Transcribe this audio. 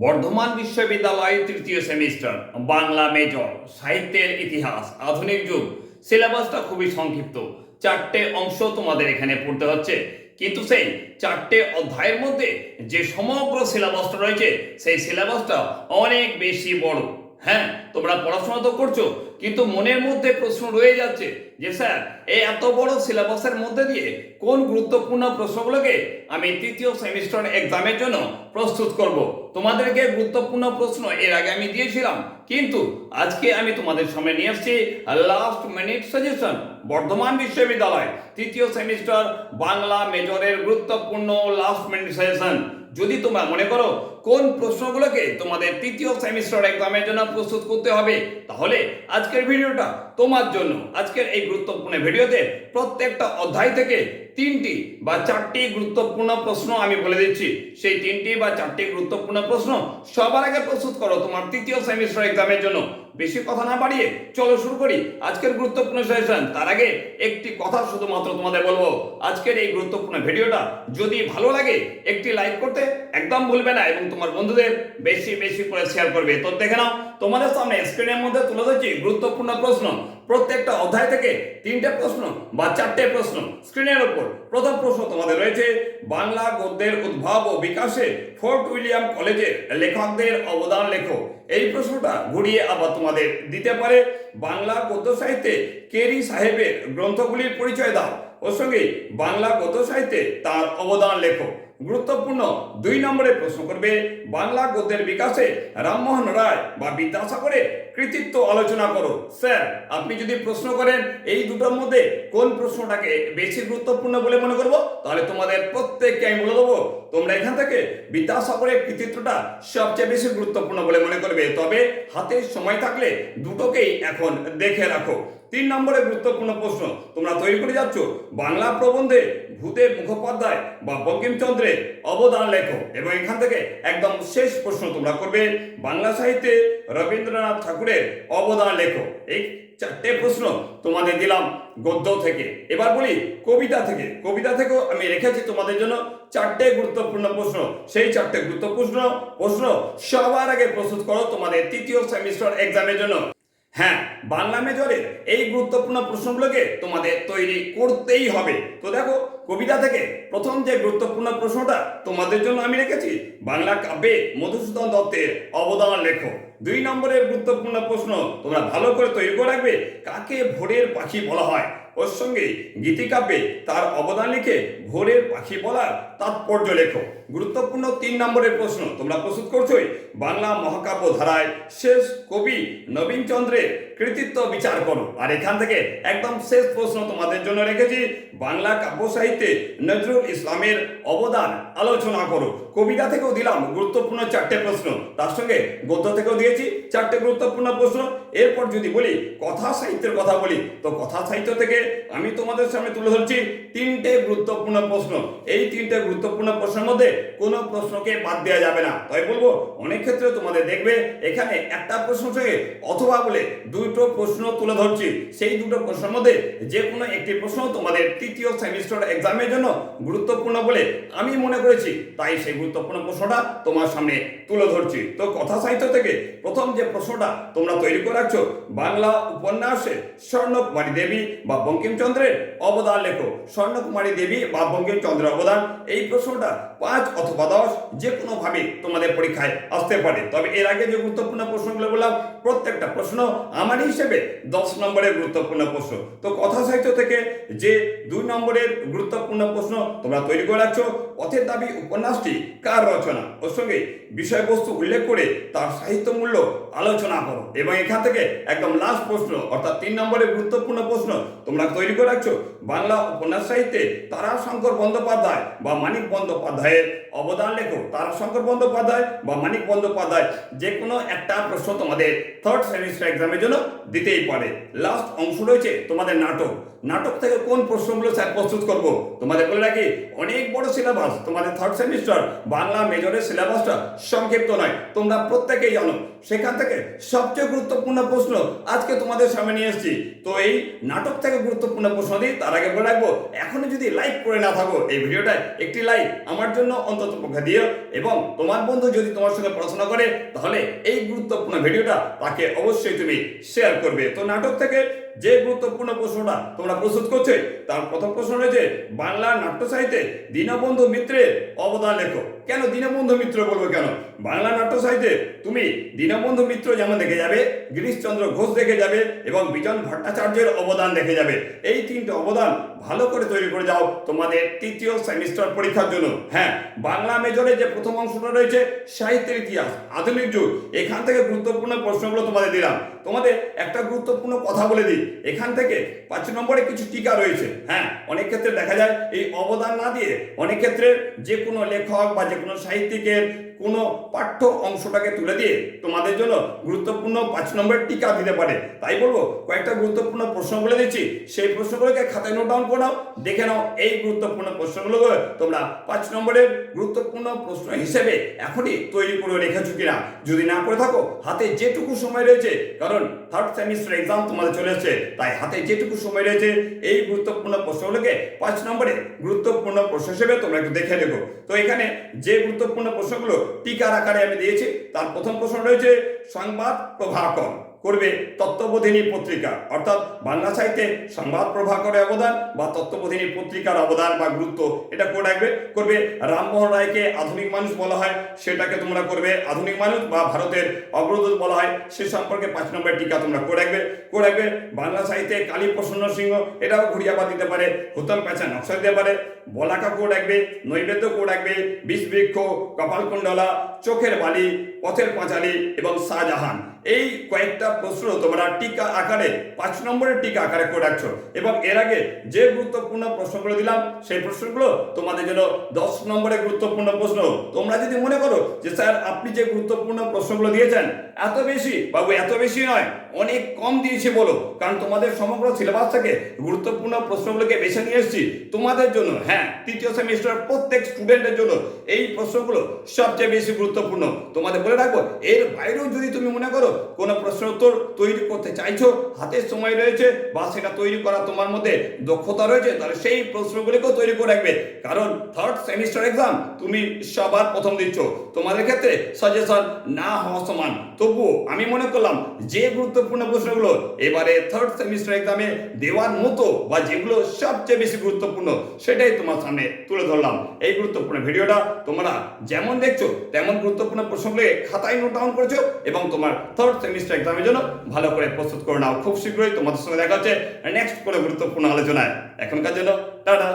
বর্ধমান বিশ্ববিদ্যালয় তৃতীয় semester, Bangla major সাহিত্যের ইতিহাস, আধুনিক যুগ। সিলেবাসটা খুবই সংক্ষিপ্ত। চারটে অংশ তোমাদের এখানে পড়তে হচ্ছে। কিন্তু সেই চারটে অধ্যায়ের মধ্যে যে সমগ্র সিলেবাসটা রয়েছে, সেই সিলেবাসটা অনেক বেশি বড়। হ্যাঁ তোমরা পড়াশোনা তো করছ, কিন্তু মনের মধ্যে প্রশ্ন রয়ে যাচ্ছে যে স্যার এই এত বড় সিলেবাসের মধ্যে দিয়ে কোন গুরুত্বপূর্ণ প্রশ্নগুলোকে আমি তৃতীয় সেমিস্টার এক্সামের জন্য প্রস্তুত করব? তোমাদেরকে গুরুত্বপূর্ণ প্রশ্ন এর আগে আমি দিয়েছিলাম, কিন্তু আজকে আমি তোমাদের সামনে নিয়ে আসছি লাস্ট মিনিট সাজেশন বর্ধমান বিশ্ববিদ্যালয়, তৃতীয় সেমিস্টার বাংলা মেজরের গুরুত্বপূর্ণ লাস্ট মিনিট সাজেশন যদি তোমরা মনে করো কোন প্রশ্নগুলোকে তোমাদের তৃতীয় সেমিস্টার এক্সামের জন্য প্রস্তুত করতে হবে, তাহলে আজকের ভিডিওটা তোমার জন্য। আজকের এই গুরুত্বপূর্ণ ভিডিওতে প্রত্যেকটা অধ্যায় থেকে তিনটি বা চারটি গুরুত্বপূর্ণ প্রশ্ন আমি বলে দিচ্ছি। সেই তিনটি বা চারটি গুরুত্বপূর্ণ প্রশ্ন সবার আগে প্রস্তুত করো তোমার তৃতীয় সেমিস্টার এক্সামের জন্য। বেশি কথা না বাড়িয়ে চলো শুরু করি আজকের গুরুত্বপূর্ণ সেশন তার আগে একটি কথা শুধুমাত্র তোমাদের বলব। আজকের এই গুরুত্বপূর্ণ ভিডিওটা যদি ভালো লাগে, একটি লাইক করতে একদম ভুলবে না এবং তোমার বন্ধুদের বেশি বেশি করে শেয়ার করবে। তো দেখে নাও, তোমাদের সামনে স্ক্রিনের মধ্যে তুলে ধরছি গুরুত্বপূর্ণ প্রশ্ন। প্রত্যেকটা অধ্যায় থেকে তিনটে প্রশ্ন বা চারটে প্রশ্ন স্ক্রিনের ওপর প্রথম প্রশ্ন তোমাদের রয়েছে, বাংলা গদ্যের উদ্ভব ও বিকাশে ফোর্ট উইলিয়াম কলেজের লেখকদের অবদান লেখো। এই প্রশ্নটা ঘুরিয়ে আবার তোমাদের দিতে পারে। বাংলা গদ্য সাহিত্যে কেরি সাহেবের গ্রন্থগুলির পরিচয় দাও। ওর সঙ্গে বাংলা গদ্য সাহিত্যে তার অবদান লেখো। গুরুত্বপূর্ণ দুই নম্বরে প্রশ্ন করবে, বাংলা গদ্যের বিকাশে রামমোহন রায় বা বিদ্যাসাগরের কৃতিত্ব আলোচনা করো। স্যার, আপনি যদি প্রশ্ন করেন, এই দুটোর মধ্যে কোন প্রশ্নটাকে বেশি গুরুত্বপূর্ণ বলে মনে করব, তাহলে তোমাদের প্রত্যেককে আমি বলে দেবো, তোমরা এখান থেকে বিদ্যাসাগরের কৃতিত্বটা সবচেয়ে বেশি গুরুত্বপূর্ণ বলে মনে করবে। তবে হাতে সময় থাকলে দুটোকেই এখন দেখে রাখো। তিন নম্বরে গুরুত্বপূর্ণ প্রশ্ন, তোমরা তৈরি করে যাচ্ছ বাংলা প্রবন্ধে ভূদেব মুখোপাধ্যায় বা বঙ্কিমচন্দ্রের অবদান লেখো এবং এখান থেকে একদম শেষ প্রশ্ন তোমরা করবে। বাংলা সাহিত্যে রবীন্দ্রনাথ ঠাকুরের অবদান লেখো। এই চারটে প্রশ্ন তোমাদের দিলাম গদ্য থেকে। এবার বলি কবিতা থেকে। কবিতা থেকেও আমি রেখেছি তোমাদের জন্য চারটে গুরুত্বপূর্ণ প্রশ্ন। সেই চারটে গুরুত্বপূর্ণ প্রশ্ন সবার আগে প্রস্তুত করো তোমাদের তৃতীয় সেমিস্টার এক্সামের জন্য। হ্যাঁ বাংলা মেজরের এই গুরুত্বপূর্ণ প্রশ্নগুলোকে তোমাদের তৈরি করতেই হবে। তো দেখো, কবিতা থেকে প্রথম যে গুরুত্বপূর্ণ প্রশ্নটা তোমাদের জন্য আমি রেখেছি, বাংলা কাব্যে মধুসূদন দত্তের অবদান লেখো। দুই নম্বরের গুরুত্বপূর্ণ প্রশ্ন তোমরা ভালো করে তৈরি করে রাখবে, কাকে ভোরের পাখি বলা হয়? ওর সঙ্গে গীতিকাব্যে তার অবদান লিখে ভোরের পাখি বলার তাৎপর্য লেখো। গুরুত্বপূর্ণ তিন নম্বরের প্রশ্ন, তোমরা প্রস্তুত করছোই? বাংলা মহাকাব্য ধারায় শেষ কবি নবীন চন্দ্রের কৃতিত্ব বিচার করো। আর এখান থেকে একদম শেষ প্রশ্ন তোমাদের জন্য রেখেছি। বাংলা কাব্য সাহিত্যে নজরুল ইসলামের অবদান আলোচনা করো। কবিতা থেকেও দিলাম গুরুত্বপূর্ণ চারটে প্রশ্ন, তার সঙ্গে গদ্য থেকেও দিয়েছি চারটে গুরুত্বপূর্ণ প্রশ্ন। এরপর যদি বলি কথা সাহিত্যের কথা বলি, তো কথা সাহিত্য থেকে আমি তোমাদের সামনে তুলে ধরছি তিনটে গুরুত্বপূর্ণ প্রশ্ন। এই তিনটে গুরুত্বপূর্ণ প্রশ্নের মধ্যে কোনো প্রশ্নকে বাদ দেওয়া যাবে না। তাই বলব, অনেক ক্ষেত্রে তোমাদের দেখবে এখানে একটা প্রশ্ন থেকে, অথবা বলে দুটো প্রশ্ন তুলে ধরছি। সেই দুটো প্রশ্নের মধ্যে যে কোনো একটি প্রশ্ন তোমাদের তৃতীয় সেমিস্টার এক্সামের জন্য গুরুত্বপূর্ণ বলে আমি মনে করেছি। তাই সেই গুরুত্বপূর্ণ প্রশ্নটা তোমার সামনে তুলে ধরছি। তো কথা সাহিত্য থেকে প্রথম যে প্রশ্নটা তোমরা তৈরি করে রাখছো, বাংলা উপন্যাসে স্বর্ণকুমারী দেবী বা বঙ্কিমচন্দ্রের অবদান লেখো। স্বর্ণকুমারী দেবী বা বঙ্কিমচন্দ্রের অবদান এই প্রশ্নটা পাঁচ অথবা দশ যে কোনোভাবে তোমাদের পরীক্ষায় আসতে পারে। তবে এর আগে যে গুরুত্বপূর্ণ প্রশ্নগুলো বললাম, প্রত্যেকটা প্রশ্ন আমার হিসেবে দশ নম্বরের গুরুত্বপূর্ণ প্রশ্ন। তো কথা সাহিত্য থেকে যে দুই নম্বরের গুরুত্বপূর্ণ প্রশ্ন তোমরা তৈরি করে রাখছো, পথের দাবি উপন্যাসটি কার রচনা? ওর সঙ্গে বিষয়বস্তু উল্লেখ করে তার সাহিত্য মূল্য আলোচনা করো। এবং এখান থেকে একদম লাস্ট প্রশ্ন, অর্থাৎ তিন নম্বরের গুরুত্বপূর্ণ প্রশ্ন তোমরা তৈরি করে রাখছো। বাংলা উপন্যাস সাহিত্যে তারাশঙ্কর বন্দ্যোপাধ্যায় বা মানিক বন্দ্যোপাধ্যায়ের অবদান লেখো। তারাশঙ্কর বন্দ্যোপাধ্যায় বা মানিক বন্দ্যোপাধ্যায় যে কোনো একটা প্রশ্ন তোমাদের থার্ড সেমিস্টার এক্সামের জন্য দিতেই পারে। লাস্ট অংশ রয়েছে তোমাদের নাটক। নাটক থেকে কোন প্রশ্নগুলো স্যার প্রস্তুত করব? তোমাদের বলে রাখি, অনেক বড় সিলেবাস তোমাদের থার্ড সেমিস্টার বাংলা মেজরের সিলেবাসটা সংক্ষিপ্ত নয়, তোমরা প্রত্যেকেই জানো। সেখান থেকে সবচেয়ে গুরুত্বপূর্ণ প্রশ্ন আজকে তোমাদের সামনে নিয়ে এসেছি। তো এই নাটক থেকে গুরুত্বপূর্ণ প্রশ্ন দিই তার আগে বলে রাখব এখনও যদি লাইক করে না থাকো, এই ভিডিওটায় একটি লাইক আমার জন্য অন্তত পক্ষে দিও এবং তোমার বন্ধু যদি তোমার সঙ্গে পড়াশোনা করে, তাহলে এই গুরুত্বপূর্ণ ভিডিওটা তাকে অবশ্যই তুমি শেয়ার করবে। তো নাটক থেকে যে গুরুত্বপূর্ণ প্রশ্নটা তোমরা প্রস্তুত করছে, তার প্রথম প্রশ্ন রয়েছে, বাংলা নাট্য সাহিত্যে দীনবন্ধু মিত্রের অবদান লেখো। কেন দীনবন্ধু মিত্র বলব কেন? বাংলা নাট্য সাহিত্যে তুমি দীনবন্ধু মিত্র যেমন দেখে যাবে, গিরিশচন্দ্র ঘোষ দেখে যাবে এবং বিজন ভট্টাচার্যের অবদান দেখে যাবে। এই তিনটে অবদান ভালো করে তৈরি করে যাও তোমাদের তৃতীয় সেমিস্টার পরীক্ষার জন্য। হ্যাঁ বাংলা মেজরে যে প্রথম অংশটা রয়েছে, সাহিত্যের ইতিহাস, আধুনিক যুগ। এখান থেকে গুরুত্বপূর্ণ প্রশ্নগুলো তোমাদের দিলাম। তোমাদের একটা গুরুত্বপূর্ণ কথা বলে দিই। এখান থেকে পাঁচ নম্বরে কিছু টিকা রয়েছে। হ্যাঁ অনেক ক্ষেত্রে দেখা যায় এই অবদান না দিয়ে অনেক ক্ষেত্রে যে কোনো লেখক বা যে কোনো সাহিত্যিকের কোনো পাঠ্য অংশটাকে তুলে দিয়ে তোমাদের জন্য গুরুত্বপূর্ণ পাঁচ নম্বরের টিকা দিতে পারে। তাই বলব, কয়েকটা গুরুত্বপূর্ণ প্রশ্ন বলে দিচ্ছি। সেই প্রশ্নগুলোকে খাতায় নোট ডাউন করে নাও, দেখে নাও এই গুরুত্বপূর্ণ প্রশ্নগুলো তোমরা পাঁচ নম্বরের গুরুত্বপূর্ণ প্রশ্ন হিসেবে এখনই তৈরি করে রেখেছো কিনা। যদি না করে থাকো, হাতে যেটুকু সময় রয়েছে, কারণ থার্ড সেমিস্টার এক্সাম তোমাদের চলে এসেছে। তাই হাতে যেটুকু সময় রয়েছে এই গুরুত্বপূর্ণ প্রশ্নগুলোকে পাঁচ নম্বরে গুরুত্বপূর্ণ প্রশ্ন হিসেবে তোমরা একটু দেখে নেব তো এখানে যে গুরুত্বপূর্ণ প্রশ্নগুলো টিকার আকারে আমি দিয়েছি, তার প্রথম প্রশ্ন রয়েছে, সংবাদ প্রভাকর। করবে তত্ত্ববোধিনী পত্রিকা। অর্থাৎ বাংলা সাহিত্যে সংবাদ প্রভাকরের অবদান বা তত্ত্ববোধিনী পত্রিকার অবদান বা গুরুত্ব, এটা করে রাখবে। করবে রামমোহন রায়কে আধুনিক মানুষ বলা হয়, সেটাকে তোমরা করবে আধুনিক মানুষ বা ভারতের অগ্রদূত বলা হয়, সে সম্পর্কে পাঁচ নম্বর টিকা তোমরা করে রাখবে। করে রাখবে বাংলা সাহিত্যে কালী প্রসন্ন সিংহ, এটাও ঘুরিয়াবাদ দিতে পারে হুতম প্যাঁচা নকশা দিতে পারে, বলাকা কোড রাখবে, নৈবেদ্য কোড রাখবে, বিষবৃক্ষ, কপালকুণ্ডলা, চোখের বালি, পথের পাঁচালী এবং শাহজাহান। এই কয়েকটা প্রশ্ন তোমরা টিকা আকারে, পাঁচ নম্বরের টিকা আকারে করে রাখছো। এবং এর আগে যে গুরুত্বপূর্ণ প্রশ্নগুলো দিলাম, সেই প্রশ্নগুলো তোমাদের জন্য দশ নম্বরে গুরুত্বপূর্ণ প্রশ্ন। তোমরা যদি মনে করো যে, স্যার, আপনি যে গুরুত্বপূর্ণ প্রশ্নগুলো দিয়েছেন, এত বেশি, বাবু, এত বেশি নয়। অনেক কম দিয়েছে বলো। কারণ তোমাদের সমগ্র সিলেবাস থেকে গুরুত্বপূর্ণ প্রশ্নগুলোকে বেছে নিয়ে এসেছি তোমাদের জন্য। হ্যাঁ তৃতীয় সেমিস্টার প্রত্যেক স্টুডেন্টের জন্য এই প্রশ্নগুলো সবচেয়ে বেশি গুরুত্বপূর্ণ। তোমাদের বলে রাখব, এর বাইরেও যদি তুমি মনে করো কোনো প্রশ্ন উত্তর তৈরি করতে চাইছো, হাতের সময় রয়েছে বা সেটা তৈরি করা তোমার মধ্যে দক্ষতা রয়েছে, তাহলে সেই প্রশ্নগুলিকেও তৈরি করে রাখবে। কারণ থার্ড সেমিস্টার এক্সাম তুমি সবার প্রথম দিচ্ছ। তোমাদের ক্ষেত্রে সাজেশন না হওয়া সমান। তবুও আমি মনে করলাম, যে গুরুত্বপূর্ণ প্রশ্নগুলো। এবারে থার্ড সেমিস্টার এক্সামে দেওয়ার মতো বা যেগুলো সবচেয়ে বেশি গুরুত্বপূর্ণ, সেটাই তোমার সামনে তুলে ধরলাম। এই গুরুত্বপূর্ণ ভিডিওটা তোমরা যেমন দেখছ, তেমন গুরুত্বপূর্ণ প্রসঙ্গে খাতায় নোট ডাউন করেছ এবং তোমার থার্ড সেমিস্টার এক্সামের জন্য ভালো করে প্রস্তুত করে নাও। খুব শীঘ্রই তোমাদের সঙ্গে দেখা হচ্ছে নেক্সট করে গুরুত্বপূর্ণ আলোচনায়। এখনকার জন্য, টাটা!